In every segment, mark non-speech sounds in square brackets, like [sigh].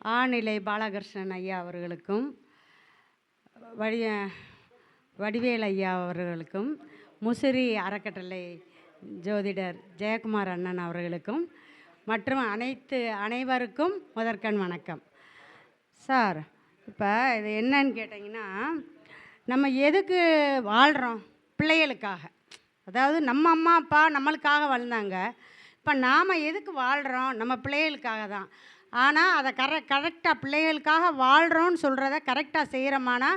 ஆநிலை பாலகிருஷ்ணன் ஐயா அவர்களுக்கும் வடி வடிவேல் ஐயா அவர்களுக்கும் முசிறி அறக்கட்டளை ஜோதிடர் ஜெயக்குமார் அண்ணன் அவர்களுக்கும் மற்றும் அனைத்து அனைவருக்கும் முதற்கண் வணக்கம். சார் இப்போ இது என்னன்னு கேட்டிங்கன்னா நம்ம எதுக்கு வாழ்கிறோம் பிள்ளைகளுக்காக? அதாவது நம்ம அம்மா அப்பா நம்மளுக்காக வாழ்ந்தாங்க. இப்போ நாம் எதுக்கு வாழ்கிறோம் நம்ம பிள்ளைகளுக்காக தான்? ஆனால் அதை கர கரெக்டாக பிள்ளைகளுக்காக வாழ்கிறோன்னு சொல்கிறத கரெக்டாக செய்கிறோமானா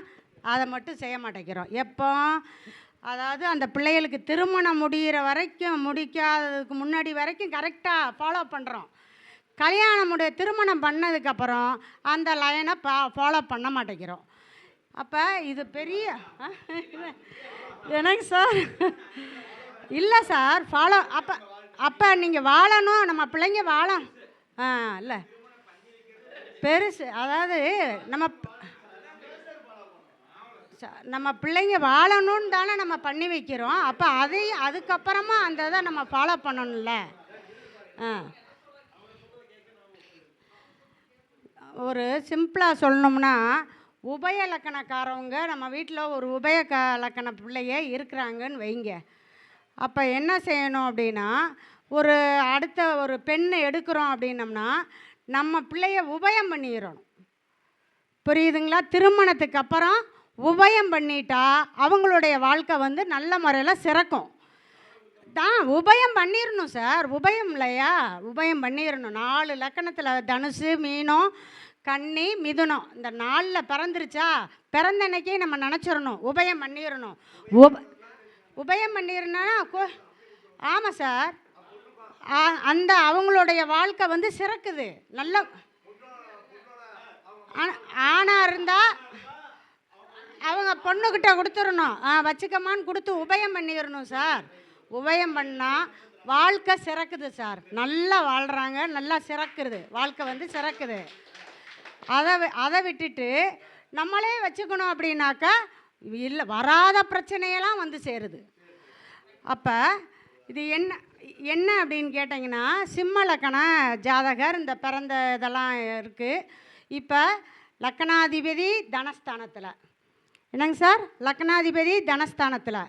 அதை மட்டும் செய்ய மாட்டேங்கிறோம். எப்போ? அதாவது அந்த பிள்ளைகளுக்கு திருமணம் முடிகிற வரைக்கும் முடிக்காததுக்கு முன்னாடி வரைக்கும் கரெக்டாக ஃபாலோ பண்ணுறோம் கல்யாணம் முடிய திருமணம் பண்ணதுக்கப்புறம் அந்த லைனை பா ஃபாலோ பண்ண மாட்டேங்கிறோம். அப்போ இது பெரிய எனக்கு சார் இல்லை சார் ஃபாலோ அப்போ அப்போ நீங்கள் வாழணும் நம்ம பிள்ளைங்க வாழ ஆ இல்லை. பெருசு அதாவது நம்ம ச- நம்ம பிள்ளைங்க வாழணும்னு தானே நம்ம பண்ணி வைக்கிறோம். அப்போ அதையும் அதுக்கப்புறமா அந்த இதை நம்ம ஃபாலோ பண்ணணும்ல. ஆ. ஒரு சிம்பிளாக சொல்லணும்னா உபய இலக்கணக்காரவங்க நம்ம வீட்டில் ஒரு உபய க இலக்கண பிள்ளைய இருக்கிறாங்கன்னு வைங்க. அப்போ என்ன செய்யணும் அப்படின்னா ஒரு அடுத்த ஒரு பெண்ணை எடுக்கிறோம் அப்படின்னம்னா நம்ம பிள்ளைய உபயம் பண்ணிடணும் புரியுதுங்களா? திருமணத்துக்கு அப்புறம் உபயம் பண்ணிட்டா அவங்களுடைய வாழ்க்கை வந்து நல்ல முறையில் சிறக்கும். தான் உபயம் பண்ணிடணும் சார். உபயம் இல்லையா? உபயம் பண்ணிடணும் நாலு லக்கணத்தில் தனுசு மீனம் கன்னி மிதுனம். இந்த நாளில் பிறந்துருச்சா? பிறந்த அன்னைக்கே நம்ம நினச்சிடணும் உபயம் பண்ணிடணும் உப உபயம் பண்ணிடணும்னா ஆமாம் சார். அந்த அவங்களுடைய வாழ்க்கை வந்து சிறக்குது. நல்ல ஆணாக இருந்தால் அவங்க பொண்ணுக்கிட்ட கொடுத்துடணும் ஆ வச்சுக்கமான்னு கொடுத்து உபயம் பண்ணிடணும் சார். உபயம் பண்ணால் வாழ்க்கை சிறக்குது சார். நல்லா வாழ்கிறாங்க நல்லா சிறக்குது. வாழ்க்கை வந்து சிறக்குது. அதை வி- அதை விட்டுட்டு நம்மளே வச்சுக்கணும் அப்படின்னாக்கா இல்லை வராத பிரச்சனையெல்லாம் வந்து சேருது. அப்போ இது என்ன என்ன அப்படின்னு கேட்டிங்கன்னா சிம்ம லக்கண ஜாதகர் இந்த பிறந்த இதெல்லாம் இருக்குது இப்போ லக்கணாதிபதி தனஸ்தானத்தில். என்னங்க சார்? லக்னாதிபதி தனஸ்தானத்தில்.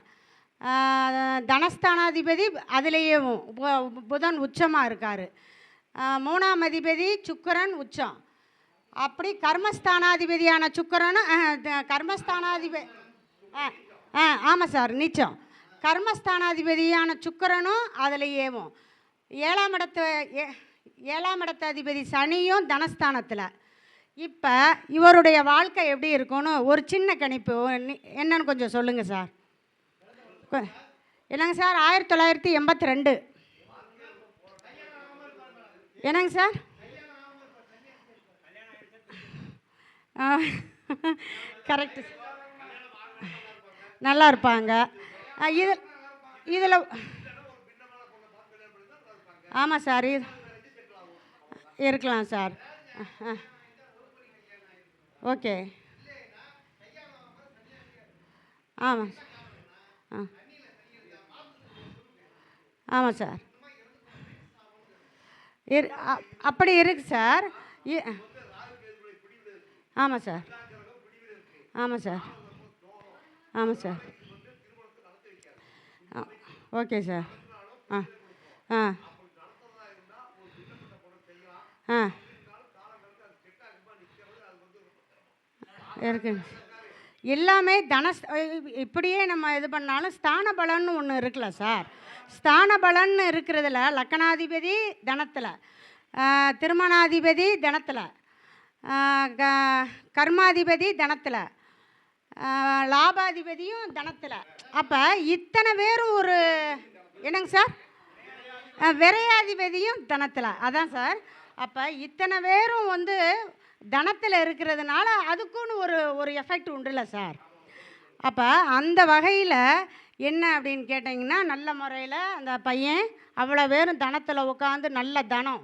தனஸ்தானாதிபதி அதுலேயும் புதன் உச்சமாக இருக்கார். மூணாம் அதிபதி சுக்கிரன் உச்சம். அப்படி கர்மஸ்தானாதிபதியான சுக்கரனும் கர்மஸ்தானாதிபதி ஆ ஆ ஆமாம் சார் நிச்சயம் கர்மஸ்தானாதிபதியான சுக்கிரனும் அதில் ஏவும். ஏழாம் இடத்து ஏ ஏழாம் இடத்து அதிபதி சனியும் தனஸ்தானத்தில். இப்போ இவருடைய வாழ்க்கை எப்படி இருக்கும்னு ஒரு சின்ன கணிப்பு. என்னன்னு கொஞ்சம் சொல்லுங்கள் சார். என்னங்க சார்? ஆயிரத்தி தொள்ளாயிரத்தி எண்பத்தி ரெண்டு என்னங்க சார்? கரெக்டு. நல்லா இருப்பாங்க. இது இதில் ஆமாம் சார் இது இருக்கலாம் சார். ஓகே. ஆமாம் ஆ. ஆமாம் சார். இரு அப்படி இருக்கு சார். இ- ஆமாம் சார். ஆமாம் சார். ஆமாம் சார். Okay sir. ஆ ஆ. ஆ. இருக்குங்க எல்லாமே தனஸ் இப்படியே நம்ம இது பண்ணாலும் ஸ்தான பலன்னு ஒன்று இருக்குல்ல சார். ஸ்தான பலன்னு இருக்கிறதுல லக்கணாதிபதி தனத்தில் திருமணாதிபதி தனத்தில் கர்மாதிபதி தனத்தில் லாபாதிபதியும் தனத்தில். அப்போ இத்தனை பேரும் ஒரு என்னங்க சார்? விரையாதிபதியும் தனத்தில். அதான் சார். அப்போ இத்தனை பேரும் வந்து தனத்தில் இருக்கிறதுனால அதுக்குன்னு ஒரு ஒரு எஃபெக்ட் உண்டுல்ல சார். அப்போ அந்த வகையில் என்ன அப்படின்னு கேட்டிங்கன்னா நல்ல முறையில் அந்த பையன் அவ்வளோ பேரும் தனத்தில் உட்காந்து நல்ல தனம்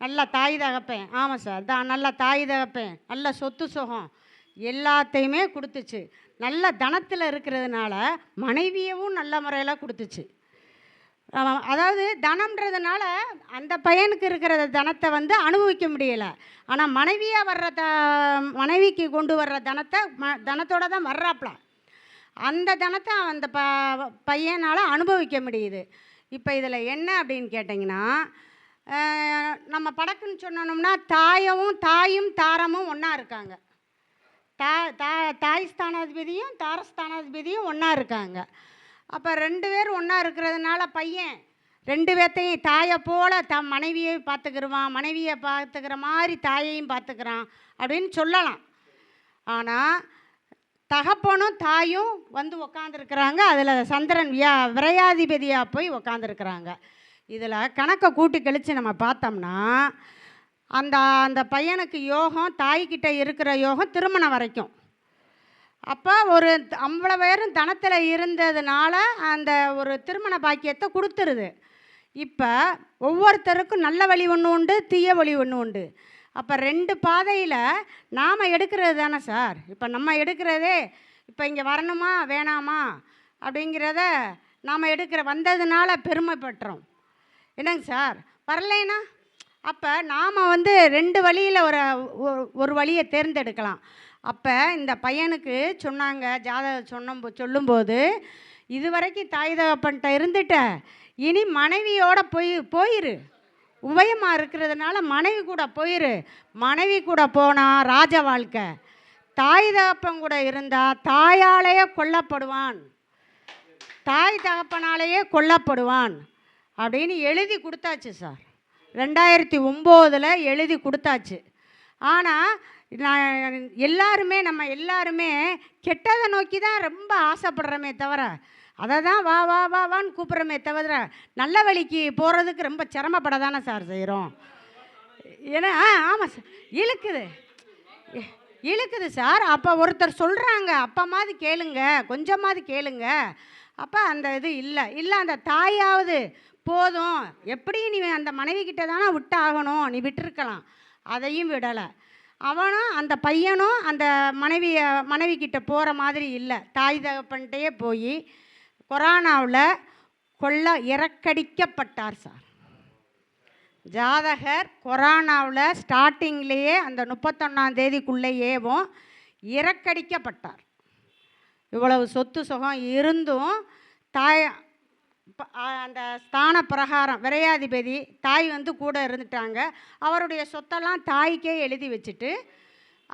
நல்ல தாய் தகப்பேன். ஆமாம் சார். தான் நல்ல தாய் தகப்பேன். நல்ல சொத்து சுகம். எல்லாத்தையுமே கொடுத்துச்சு. நல்ல தனத்தில் இருக்கிறதுனால மனைவியவும் நல்ல முறையில் கொடுத்துச்சு. அதாவது தனம்ன்றதுனால அந்த பையனுக்கு இருக்கிற தனத்தை வந்து அனுபவிக்க முடியலை. ஆனால் மனைவியாக வர்ற த மனைவிக்கு கொண்டு வர்ற தனத்தை ம தனத்தோடு தான் வர்றாப்புல அந்த தனத்தை அந்த ப பையனால் அனுபவிக்க முடியுது. இப்போ இதில் என்ன அப்படின்னு கேட்டிங்கன்னா நம்ம படக்குன்னு சொன்னோம்னா தாயவும் தாயும் தாரமும் ஒன்றா இருக்காங்க. தா தா தாய் ஸ்தானாதிபதியும் தாரஸ்தானாதிபதியும் ஒன்றா இருக்காங்க. அப்போ ரெண்டு பேரும் ஒன்றா இருக்கிறதுனால பையன் ரெண்டு பேர்த்தையும் தாயை போல் த மனைவியை பார்த்துக்கிருவான் மனைவியை பார்த்துக்கிற மாதிரி தாயையும் பார்த்துக்கிறான் அப்படின்னு சொல்லலாம். ஆனால் தகப்பனும் தாயும் வந்து உக்காந்துருக்குறாங்க. அதில் சந்திரன் வியா விரையாதிபதியாக போய் உக்காந்துருக்குறாங்க. இதில் கணக்கை கூட்டி கழித்து நம்ம பார்த்தோம்னா அந்த அந்த பையனுக்கு யோகம் தாய்கிட்ட இருக்கிற யோகம் திருமணம் வரைக்கும். அப்போ ஒரு அவ்வளோ பேரும் தனத்தில் இருந்ததுனால அந்த ஒரு திருமண பாக்கியத்தை கொடுத்துருது. இப்போ ஒவ்வொருத்தருக்கும் நல்ல வழி ஒன்று உண்டு தீய வழி ஒன்று உண்டு. அப்போ ரெண்டு பாதையில் நாம் எடுக்கிறது தானே சார்? இப்போ நம்ம எடுக்கிறதே இப்போ இங்கே வரணுமா வேணாமா? அப்படிங்கிறத நாம் எடுக்கிற வந்ததுனால பெருமைப்பட்டுறோம் என்னங்க சார்? வரலைன்னா அப்போ நாம் வந்து ரெண்டு வழியில் ஒரு ஒரு- ஒரு வழியை தேர்ந்தெடுக்கலாம். அப்போ இந்த பையனுக்கு சொன்னாங்க ஜாதகம் சொன்ன சொல்லும்போது இது வரைக்கும் தாய் தகப்பன்ட்ட இருந்துட்ட இனி மனைவியோட போய் போயிரு. உபயமாக இருக்கிறதுனால மனைவி கூட போயிரு. மனைவி கூட போனால் ராஜ வாழ்க்கை. தாய் தகப்பன் கூட இருந்தால் தாயாலேயே கொல்லப்படுவான். தாய் தகப்பனாலேயே கொல்லப்படுவான். அப்படின்னு எழுதி கொடுத்தாச்சு சார். ரெண்டாயிரத்தி ஒம்போதில் எழுதி கொடுத்தாச்சு. ஆனால் நான் எல்லாருமே நம்ம எல்லாருமே கெட்டதை நோக்கி தான் ரொம்ப ஆசைப்படுறோமே தவிர அதை தான் வா வா வா வான்னு கூப்பிட்றோமே தவிர நல்ல வழிக்கு போகிறதுக்கு ரொம்ப சிரமப்பட தானே சார் செய்கிறோம் ஏன்னா ஆ ஆமாம் சார் இழுக்குது. இழுக்குது சார். அப்போ ஒருத்தர் சொல்கிறாங்க அப்பமாவது கேளுங்க கொஞ்சமாவது கேளுங்க. அப்போ அந்த இது இல்லை. இல்லை அந்த தாயாவது போதும். எப்படி நீ அந்த மனைவி கிட்ட தானே விட்டாகணும். நீ விட்டுருக்கலாம். அதையும் விடலை. அவனும் அந்த பையனும் அந்த மனைவியை மனைவி கிட்ட போகிற மாதிரி இல்லை. தாய் தகப்பன்ட்டே போய் கொரோனாவில் கொல்ல இறக்கடிக்கப்பட்டார் சார். ஜாதகர் கொரோனாவில் ஸ்டார்டிங்லேயே அந்த முப்பத்தொன்னாம் தேதிக்குள்ளேயேவும் இறக்கடிக்கப்பட்டார். இவ்வளவு சொத்து சுகம் இருந்தும் தாய் அந்த ஸ்தான பிரகாரம் விரையாதிபதி தாய் வந்து கூட இருந்துட்டாங்க. அவருடைய சொத்தெல்லாம் தாய்க்கே எழுதி வச்சுட்டு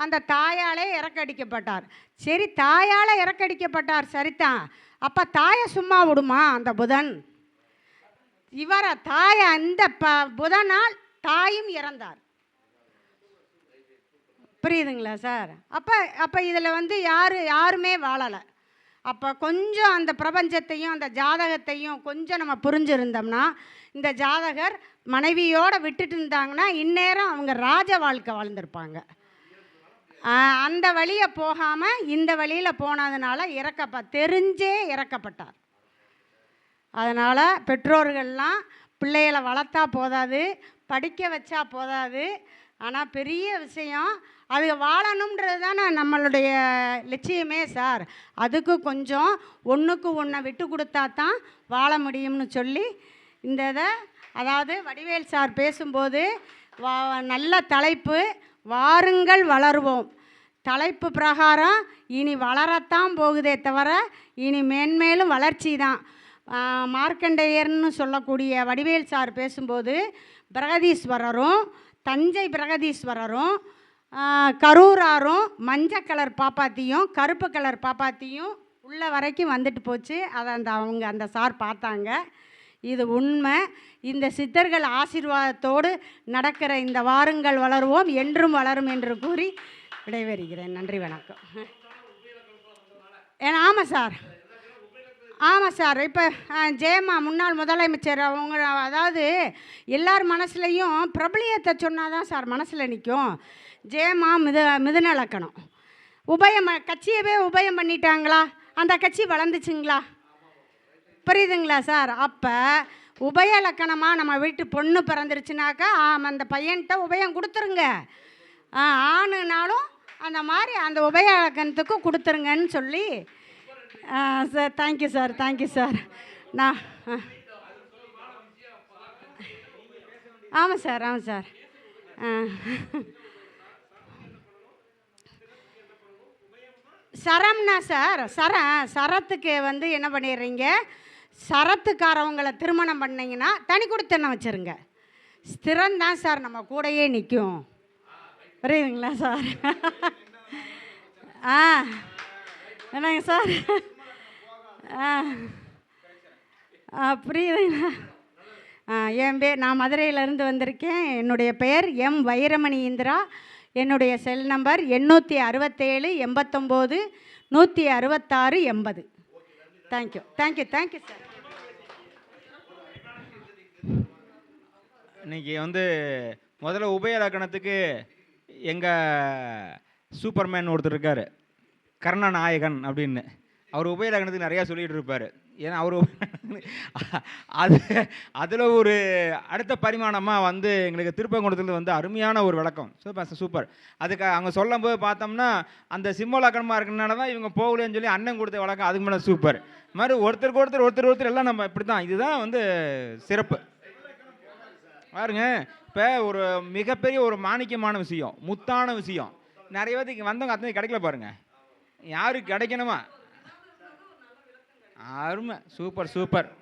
அந்த தாயாலே இறக்கடிக்கப்பட்டார். சரி தாயால் இறக்கடிக்கப்பட்டார் சரிதான் அப்போ தாயை சும்மா விடுமா அந்த புதன்? இவரை தாயை அந்த ப புதனால் தாயும் இறந்தார். புரியுதுங்களா சார்? அப்போ அப்போ இதில் வந்து யார் யாருமே வாழலை. அப்போ கொஞ்சம் அந்த பிரபஞ்சத்தையும் அந்த ஜாதகத்தையும் கொஞ்சம் நம்ம புரிஞ்சிருந்தோம்னா இந்த ஜாதகர் மனைவியோடு விட்டுட்டு இருந்தாங்கன்னா இந்நேரம் அவங்க ராஜ வாழ்க்கை வாழ்ந்திருப்பாங்க. அந்த வழியை போகாமல் இந்த வழியில் போனதுனால இறக்கப்ப தெரிஞ்சே இறக்கப்பட்டார். அதனால் பெற்றோர்கள்லாம் பிள்ளைகளை வளர்த்தா போதாது படிக்க வச்சா போதாது. ஆனால் பெரிய விஷயம் அது வாழணுன்றது தானே நம்மளுடைய லட்சியமே சார். அதுக்கு கொஞ்சம் ஒன்றுக்கு ஒன்றை விட்டு கொடுத்தா தான் வாழ முடியும்னு சொல்லி இந்த இதை அதாவது வடிவேல் சார் பேசும்போது வா நல்ல தலைப்பு வாருங்கள் வளருவோம். தலைப்பு பிரகாரம் இனி வளரத்தான் போகுதே தவிர இனி மேன்மேலும் வளர்ச்சி தான். மார்க்கண்டேயர்னு சொல்லக்கூடிய வடிவேல் சார் பேசும்போது பிரகதீஸ்வரரும் தஞ்சை பிரகதீஸ்வரரும் ஆ, கரூராரும் மஞ்சள் கலர் பாப்பாத்தியும் கருப்பு கலர் பாப்பாத்தியும் உள்ள வரைக்கும் வந்துட்டு போச்சு. அதை அந்த அவங்க அந்த சார் பார்த்தாங்க. இது உண்மை. இந்த சித்தர்கள் ஆசீர்வாதத்தோடு நடக்கிற இந்த வாருங்கள் வளருவோம் என்றும் வளரும் என்று கூறி விடைபெறுகிறேன். நன்றி வணக்கம். ஏன்னா ஆமாம் சார். ஆமாம் சார். இப்போ ஜெயமா முன்னாள் முதலமைச்சர் அவங்க அதாவது எல்லார் மனசுலையும் பிரபலியத்தை சொன்னால் தான் சார் மனசில் நிற்கும் ஜெயமா மித மிதுன உபயம் கட்சியவே உபயம் பண்ணிட்டாங்களா? அந்த கட்சி வளர்ந்துச்சுங்களா? புரியுதுங்களா சார்? அப்போ உபய லக்கணமாக நம்ம வீட்டு பொண்ணு பிறந்துருச்சுனாக்கா ஆம், அந்த பையன்கிட்ட உபயம் கொடுத்துருங்க. ஆணுனாலும் அந்த மாதிரி அந்த உபய இலக்கணத்துக்கு கொடுத்துருங்கன்னு சொல்லி sir thank you sir thank you sir. நான் ஆமாம் சார் ஆமாம் சார். ஆ. சரம்னா சார் சர சரத்துக்கு வந்து என்ன பண்ணிடுறீங்க? சரத்துக்காரவங்களை திருமணம் பண்ணிங்கன்னா தனி கொடுத்தன வச்சுருங்க. ஸ்திரம் தான் சார் நம்ம கூடயே நிற்கும் புரியுதுங்களா சார்? ஆ. என்னங்க சார்? ஆ. ஆ புரியுதுங்களா? ஆ என் பேர் நான் மதுரையிலேருந்து வந்திருக்கேன். என்னுடைய பெயர் எம் வைரமணி இந்திரா. என்னுடைய செல் நம்பர் எண்ணூற்றி அறுபத்தேழு எண்பத்தொம்போது நூற்றி அறுபத்தாறு எண்பது. தேங்க்யூ தேங்க்யூ தேங்க்யூ சார் இன்னைக்கு வந்து முதல்ல உபயலக்கணத்துக்கு எங்கள் சூப்பர்மேன் ஒருத்தர் இருக்கார். கர்ணநாயகன் அப்படின்னு. அவர் உபயலக்கணத்துக்கு நிறையா சொல்லிகிட்டு இருப்பார். ஏன்னா அவர் [laughs] அது அதில் ஒரு அடுத்த பரிமாணமாக வந்து எங்களுக்கு திருப்பங்குளத்தில் வந்து அருமையான ஒரு விளக்கம். Super super. அதுக்கு அவங்க சொல்லும்போது பார்த்தோம்னா அந்த சிம்ம லக்கணமாக இருக்கனால தான் இவங்க போகலன்னு சொல்லி அண்ணன் கொடுத்த விளக்கம் அதுக்கு மேலே சூப்பர். மாதிரி ஒருத்தருக்கு ஒருத்தர் ஒருத்தர் ஒருத்தர் எல்லாம் நம்ம இப்படி தான் இதுதான் வந்து சிறப்பு. பாருங்க இப்போ ஒரு மிகப்பெரிய ஒரு மாணிக்கமான விஷயம் முத்தான விஷயம். நிறைய பேருக்கு வந்தவங்க அத்தனை கிடைக்கல பாருங்கள் யாருக்கு கிடைக்கணுமா? அருமை. Super super.